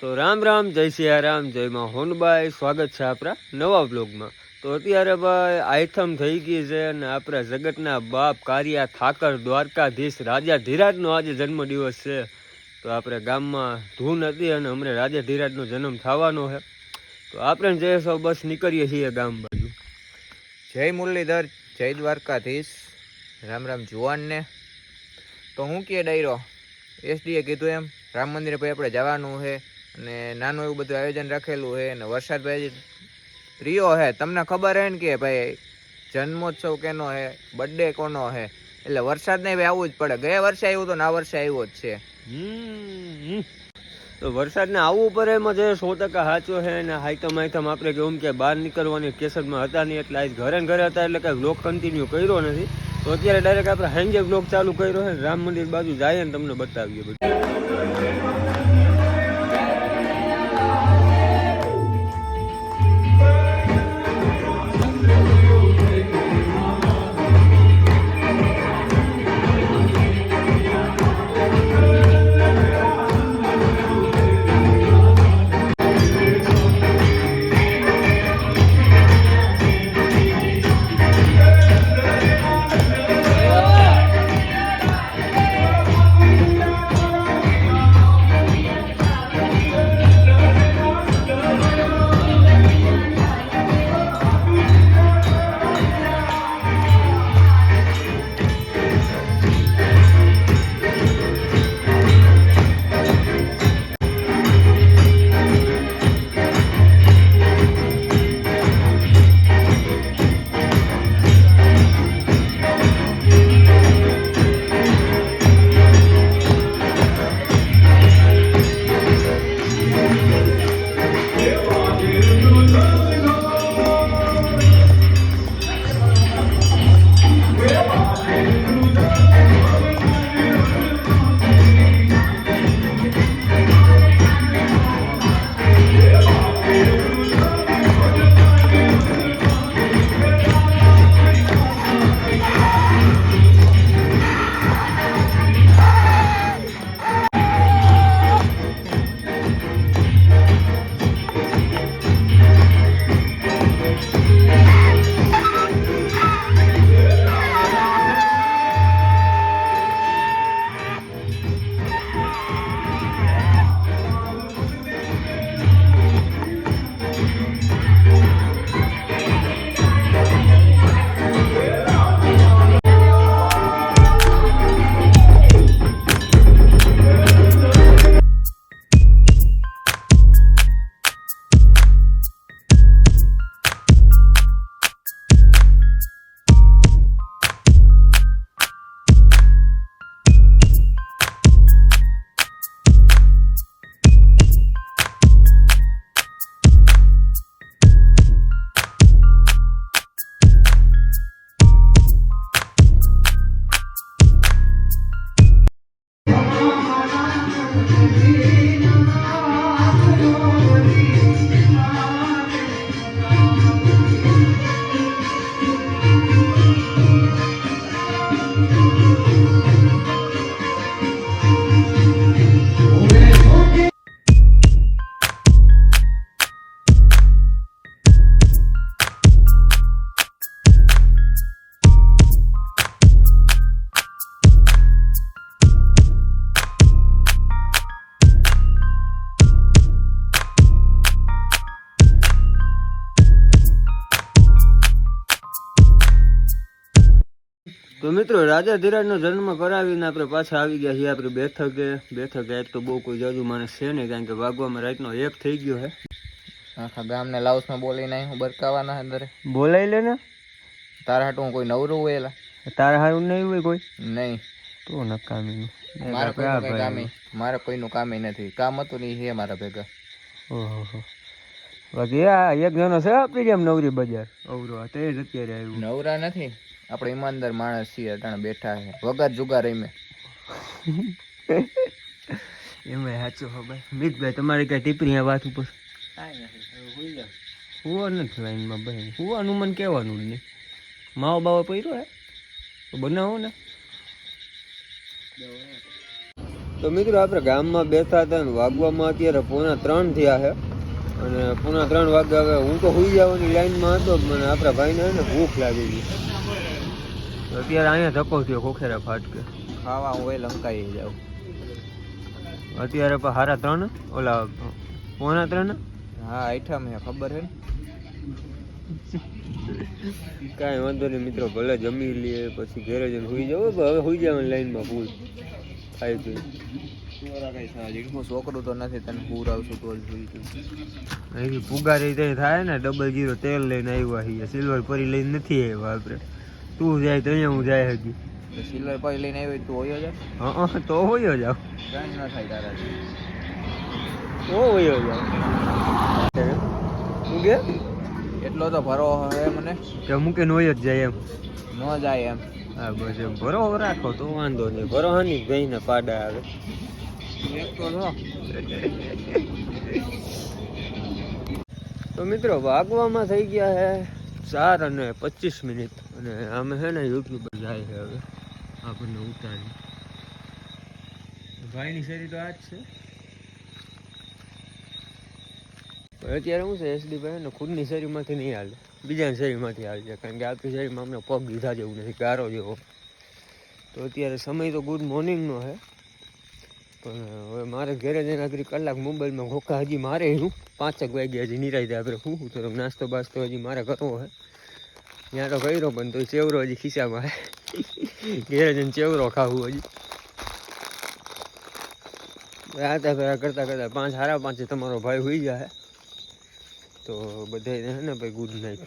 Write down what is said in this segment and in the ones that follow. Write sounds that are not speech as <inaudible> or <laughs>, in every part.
તો રામ રામ, જય સિયારામ જય માં હોનબાઈ. સ્વાગત છે આપણા નવા બ્લોગમાં તો અત્યારે ભાઈ આઈથમ થઈ ગઈ છે અને આપણા જગતના બાપ કારિયા ઠાકર દ્વારકાધીશ રાજા ધીરાજનો આજે જન્મદિવસ છે. તો આપણે ગામમાં ધૂન હતી અને હમણાં રાજા ધીરાજનો જન્મ થવાનો છે. તો આપણે જય સૌ બસ નીકળીએ છીએ ગામ બાજુ. જય મુરલીધર, જય દ્વારકાધીશ. રામ રામ જુવાનને. તો હું કે ડાયરો? એસડીએ કીધું એમ, રામ મંદિરે ભાઈ આપણે જવાનું છે. અને નાનું એવું બધું આયોજન રાખેલું છે અને વરસાદ પ્રિયો હે, તમને ખબર હે ને કે ભાઈ જન્મોત્સવ કેનો હે બર્થડે કોનો હે? એટલે વરસાદ નહીં ભાઈ આવવું જ પડે. ગયા વર્ષે આવ્યું તો ના વર્ષે આવ્યો જ છે. તો વરસાદને આવવું પડે એમાં જે સો ટકા સાચો છે અને હાઈકમ હાઈકમ આપણે કેવું કે બહાર નીકળવાની કેસરમાં હતા નહીં એટલે આજ ઘરે ઘરે હતા એટલે કાંઈ બ્લોક કન્ટિન્યુ કર્યો નથી. તો અત્યારે ડાયરેક્ટ આપણે હાંજે બ્લોક ચાલુ કર્યો છે રામ મંદિર બાજુ જાય ને તમને બતાવીએ બધું. તો મિત્રો રાજા ધીરાજનો જન્મ કરાવીને આપણે પાછા આવી ગયા છીએ આપણે બેઠકે. બેઠકે એક તો બહુ કોઈ જાજુ માણસ છે નહીં કારણ કે વાગવામાં રાતનો એક થઈ ગયો છે આખા ગામને લાઉસમાં બોલીને હું બરકાવાના અંદર બોલાઈ લે ને. તારા હાટું કોઈ નવરું હોય એલા? તારા હારું નહીં હોય કોઈ? નહીં. તું નકામી. મારે કોઈનું કઈ કામે મારે કોઈનું કામે નથી. કામ હતું નહીં હે મારા ભેગા. ઓહો બાકી આ એક જણો છે એમ નવરી બજાર. અવરો તે જ અત્યારે આવ્યું. નવરા નથી. આપણે ઈમાનદાર માણસ છીએ અટાણે બેઠા છે. વગર જુગાર રમે <laughs> એમાં સાચું ભાઈ. મિતભાઈ તમારી કઈ ટીપણી આ વાત ઉપર? હુવા નથી લાઈનમાં ભાઈ. હુવાનું મને કહેવાનું જ નહીં. માવો બાવો પડ્યો હે? તો બનાવો ને. તો તો મિત્રો આપણે ગામમાં બેઠા હતા ને વાગવામાં અત્યારે પોણા ત્રણ થયા છે. અને પૂણા ત્રણ વાગે હવે હું તો સુઈ જવાની લાઈનમાં હતો મને આપણા ભાઈને ને ભૂખ લાગી ગઈ. અત્યારે અહીંયા ધક્કો થયો ખોખેરા ફાટકે. ખાવા હું એ લંકાઈ જાઉં. અત્યારે પણ હારા ત્રણ? ઓલા પોણા ત્રણ? હા આઈટમ મેં ખબર હે કાંઈ વાંધો નહીં મિત્રો ભલે જમી લઈએ પછી ઘેરે જઈને સુઈ જવું હવે સુઈ જવાની લાઈનમાં ભૂલ થાય હું છોકરું તો નથી તને પૂર આવશું તો અહીંથી પુગારી તે થાય ને ડબલ જીરો તેલ લઈને આવ્યા છીએ. સિલ્વર પરી લઈને નથી આવ્યા આપણે. તું જાય તો અહીંયા હું જાય હજી. સિલ્વર પરી લઈને આવ્યો તું હોયો છે હા તો હોયો જાવ કાંઈ ન થાય તારાથી તો હોયો જાવ શું કે? એટલો તો ભરો હે મને. કે મૂકીને હોય જ જાય એમ. ન જાય એમ. હા બસ એમ. ભરો રાખો તો વાંધો નહીં. ભરો હાની ગઈને પાડા આવે. તો મિત્રો, વાગવામાં થઈ ગયા છે ચાર અને પચીસ મિનિટ. અને અમે છે ને યુટ્યુબર જાય છે હવે આપણને ઉતારી. ભાઈની શેરી તો આ જ છે અત્યારે શું છે એસડી ભાઈ ને ખુદની શેરીમાંથી નહીં હાલે. બીજાની શેરીમાંથી હાલે છે, કારણ કે આપણી શેરીમાં અમને પગ લીધા જેવું નથી, ગારો જેવો. તો અત્યારે સમય તો ગુડ મોર્નિંગનો છે પણ હવે મારે ઘરે જઈને આગળ કલાક મોબાઈલમાં ઘોકા હજી મારે હું પાંચેક વાગ્યા હજી નિરાઈ જાય આપણે શું થોડોક નાસ્તો બાસ્તો હજી મારે કરવો હે. ત્યાં તો કર્યો પણ તો ચેવરો હજી ખિસ્સામાં હે. ઘેરે જઈને ચેવરો ખાવું હજી. રાતે ફેરા કરતાં કરતાં પાંચ, સાડા પાંચે તમારો ભાઈ હોઈ જાય તો બધાને હે ને ભાઈ ગુડ નાઇટ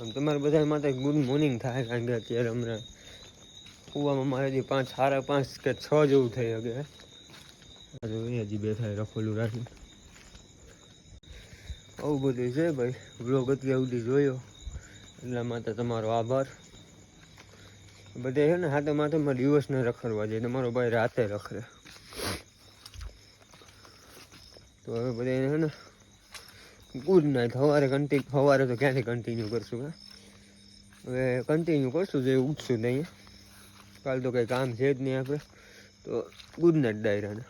આમ તમારે બધા માટે ગુડ મોર્નિંગ થાય કારણ કે અત્યારે હમણાં કૂવામાં મારે હજી પાંચ, સાડા પાંચ કે છ જેવું થઈ શકે. હજી બે થાય રખોલું રાખી આવું બધું છે ભાઈ. બ્લોગ અત્યારે સુધી જોયો. એટલા માટે તમારો આભાર. બધે છે ને હાથે માથે મારે દિવસને રખડવા જાય તમારો ભાઈ રાતે રખડે. તો હવે બધા છે ને ગુડ નાઇટ સવારે કન્ટિન્યુ સવારે તો ક્યાંથી કન્ટિન્યુ કરશું હવે કન્ટિન્યુ કરશું, જે ઉઠશું નહીં. કાલ તો કંઈ કામ છે જ નહીં આપણે. તો ગુડ નાઇટ ડાયરાને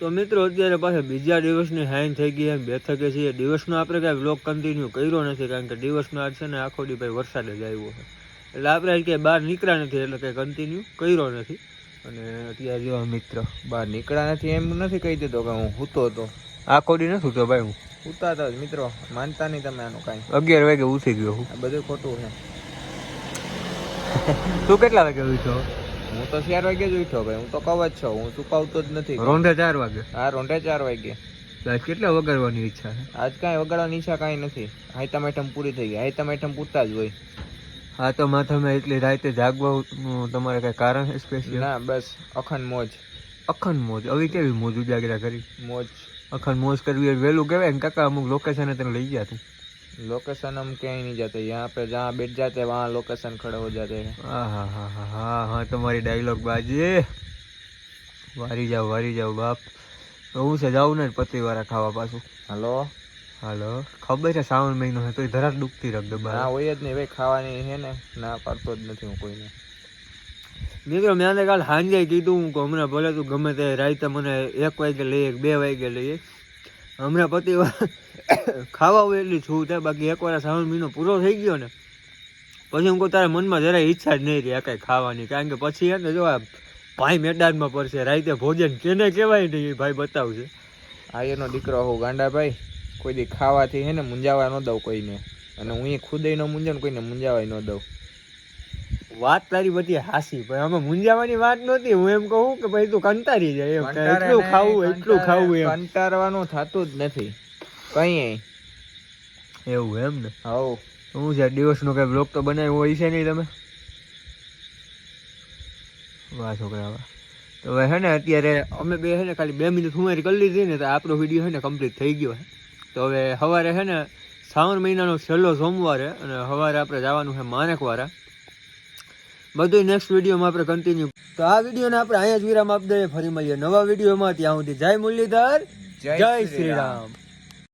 તો મિત્રો, અત્યારે પાછા બીજા દિવસની હાઈન થઈ ગઈ એમ બેઠકે છીએ. દિવસનો આપણે કાંઈ બ્લોગ કન્ટિન્યુ કર્યો નથી, કારણ કે દિવસનો આજ છે ને આખો દી ભાઈ વરસાદ જ આવ્યો છે. એટલે આપણે કે બહાર નીકળ્યા નથી, એટલે કંઈ કન્ટિન્યુ કર્યો નથી. અને અત્યારે જો મિત્ર, બહાર નીકળ્યા નથી એમ નથી કહી દેતો કે હું સૂતો હતો આખો દી નથી સૂતો ભાઈ હું. સૂતા જ, મિત્રો. માનતા નહીં તમે આનું કાંઈ. અગિયાર વાગે ઉઠી ગયો હું. બધું ખોટું છે. તું કેટલા વાગે ઉઠ્યો? હું તો ચાર વાગે જ ઉઠ્યો ભાઈ. હું તો કવ જ છું હું ચૂકાવતો જ નથી. રોંઢે ચાર વાગે? હા રોંઢે ચાર વાગે. આજ કેટલા વગાડવાની ઈચ્છા છે? આજ કાંઈ વગાડવાની ઈચ્છા કાંઈ નથી. હાઈતમ આઈટમ પૂરી થઈ ગઈ હાઈતમ આઈટમ પૂરતા જ હોય. હા તો માથામાં એટલી રાતે જાગવાનું તમારે કઈ કારણ છે સ્પેશિયલ ના બસ અખંડ મોજ. અખંડ મોજ? હવે કેવી મોજ ઉજાગરા કરી? મોજ. અખંડ મોજ કરવી વહેલું કહેવાય ને કાકા અમુક લોકેશને તને લઈ ગયા તું. लोकेशन हम कहीं नहीं जाते यहाँ पे जहाँ बैठ जाते हैं वहाँ लोकेशन खड़े हो जाते हैं હા હા હા હા હા હા તમારી ડાયલોગ બાજી વારી જાવ વારી જાવ બાપ તો હું છે જાઉં ને પતરી વાળા ખાવા પાછું हेलो હાલો ખબર છે શ્રાવણ મહિનો છે તો ધરાટ દુખતી રખ ના દબા હોય જ નહીં ભાઈ ખાવાની છે ને ના પાડતો જ નથી હું કોઈને મિત્રો મેં આને કાલ સાંજે કીધું કે હમણાં ભલે તું ગમે તે રાતે મને એક વાગે લઈએ બે વાગે લઈએ હમણાં પતિ ખાવા હોય એટલી છું થાય બાકી એકવાર શ્રાવણ મહિનો પૂરો થઈ ગયો ને, પછી હું કહું તારા મનમાં જરાય ઈચ્છા જ નહીં રહી આ કાંઈ ખાવાની, કારણ કે પછી હે ને જો આ ભાઈ મેદાનમાં પડશે, રાતે ભોજન કેને કહેવાય નહીં એ ભાઈ બતાવશે. આ એનો દીકરો હો ગાંડાભાઈ કોઈ દી ખાવાથી હે ને મુંજાવા ન દઉં કોઈને, અને હું એ ખુદે ન મૂંઝાવ કોઈને મુંજાવાય ન દઉં. વાત તારી બધી હાસી પણ આમાં મુંજાવાની વાત નહોતી. હું એમ કહું કે ભાઈ તું કંટારી જાય એમ એટલું ખાવું એટલું ખાવું એમ. કંટારવાનું થતું જ નથી. કઈ એવું એમ ને? હવ. શું છે દિવસનો કઈ બ્લોગ તો બનાવ્યો હોય છે નહીં તમે? વાહ છોકરા વાહ. તો હવે હે ને અત્યારે અમે બે હે ને ખાલી બે મિનિટ હુમારી કરી લીધી ને તો આપણો વીડિયો હે ને કમ્પ્લીટ થઈ ગયો હે. તો હવે સવારે હે ને શ્રાવણ મહિનાનો છેલ્લો સોમવારે અને સવારે આપણે જવાનું છે માનેકવાળા બધું નેક્સ્ટ વિડીયોમાં આપણે કન્ટિન્યુ તો આ વિડીયોને આપણે અહીંયા જ વિરામ આપી દઈએ. ફરી મળીએ નવા વિડીયોમાં ત્યાં સુધી જય મુરલીધર જય શ્રી રામ.